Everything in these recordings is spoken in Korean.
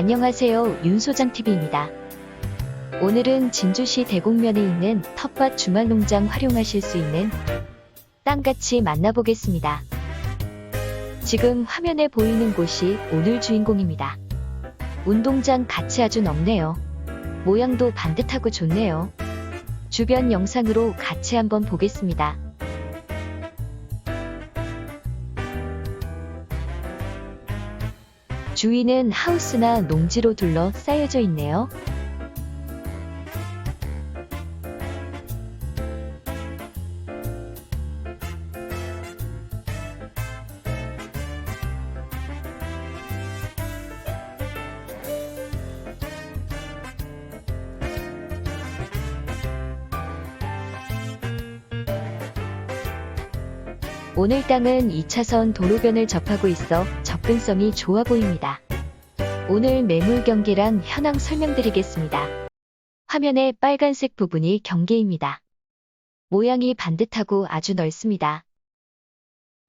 안녕하세요. 윤소장TV입니다. 오늘은 진주시 대곡면에 있는 텃밭 주말 농장 활용하실 수 있는 땅같이 만나보겠습니다. 지금 화면에 보이는 곳이 오늘 주인공입니다. 운동장 같이 아주 넓네요. 모양도 반듯하고 좋네요. 주변 영상으로 같이 한번 보겠습니다. 주위는 하우스나 농지로 둘러 쌓여져 있네요. 오늘 땅은 2차선 도로변을 접하고 있어 접근성이 좋아 보입니다. 오늘 매물 경계랑 현황 설명드리겠습니다. 화면의 빨간색 부분이 경계입니다. 모양이 반듯하고 아주 넓습니다.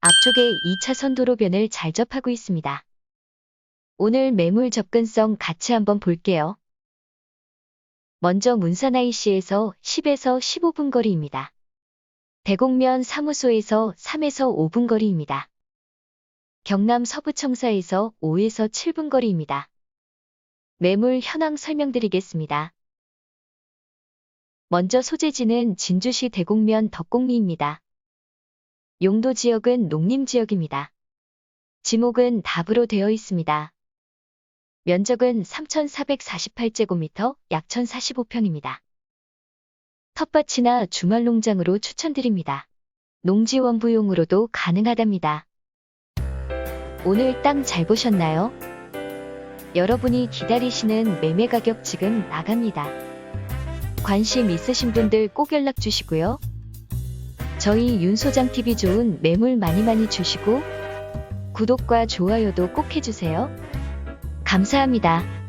앞쪽에 2차선 도로변을 잘 접하고 있습니다. 오늘 매물 접근성 같이 한번 볼게요. 먼저 문산 IC에서 10에서 15분 거리입니다. 대곡면 사무소에서 3에서 5분 거리입니다. 경남 서부청사에서 5에서 7분 거리입니다. 매물 현황 설명드리겠습니다. 먼저 소재지는 진주시 대곡면 덕곡리입니다. 용도 지역은 농림 지역입니다. 지목은 답으로 되어 있습니다. 면적은 3,448제곱미터, 약 1,045평입니다. 텃밭이나 주말 농장으로 추천드립니다. 농지원부용으로도 가능하답니다. 오늘 땅 잘 보셨나요? 여러분이 기다리시는 매매 가격 지금 나갑니다. 관심 있으신 분들 꼭 연락 주시고요. 저희 윤소장TV 좋은 매물 많이 많이 주시고 구독과 좋아요도 꼭 해주세요. 감사합니다.